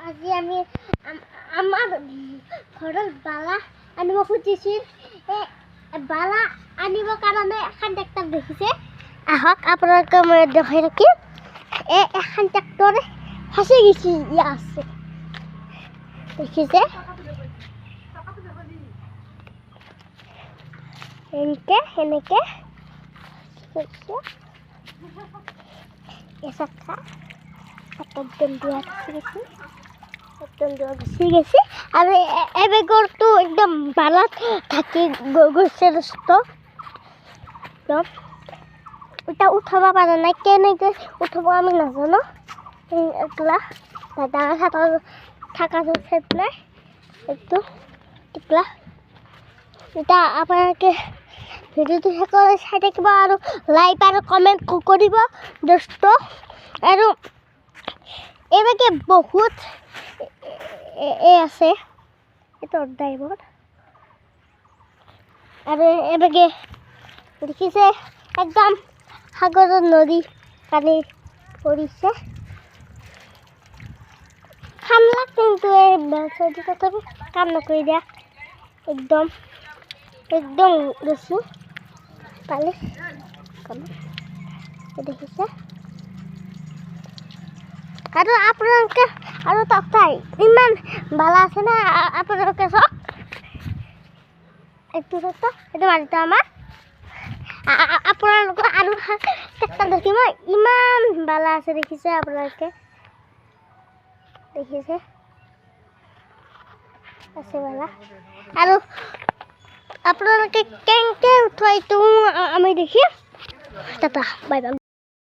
আজি আমি আম- আমাৰ ঘৰত বালা আনিব খুজিছিল। এই বালা আনিবৰ কাৰণে এখন ট্ৰেক্টৰ দেখিছে। আহক আপোনালোকে মই দেখাই থাকিম এই এখন ট্ৰেক্টৰ ফাঁচি গৈছে ইয়াত আছে। দেখিছে? এনেকে কৰিছে এচাকা একদম দিয়া গুচি গৈছে। আৰু এ- এবেগৰটো একদম বালাত থাকি গৈছে একদম। এতিয়া উঠাব পৰা নাই, কেনেকৈ উঠাব আমি নাজানো। একলা, দাদা থকা থকা ঠাইত নাই। একটু টিকলা এতিয়া আপোনালোকে ভিডিঅ'টো শেষলৈ চাই থাকিব আৰু লাইক আৰু কমেণ্ট কৰিব, দোস্ত। আৰু এইভাগে বহুত এ- আছে। এইটোৰ ড্ৰাইভৰ আৰু এইভাগে দেখিছে, একদম সাগৰৰ নদী পানী পৰিছে। খামলা কিন্তু এই তথাপি কাম নকৰি দিয়া। একদম একদম বেছি পালে দেখিছে। আৰু আপোনালোকে আৰু তাই ইমান বালা আছে না? আপোনালোকে চাওক। এইটো চাওক এইটো মাটিটো আমাৰ। আপোনালোকৰ আৰু ট্ৰেক্টৰ দেখিব? ইমান বালা আছে দেখিছে আপোনালোকে? দেখিছে? আছে বালা। আৰু আপোনালোকে কেনেকৈ উঠোৱা এইটো? আমি দেখিম। Tata bye bye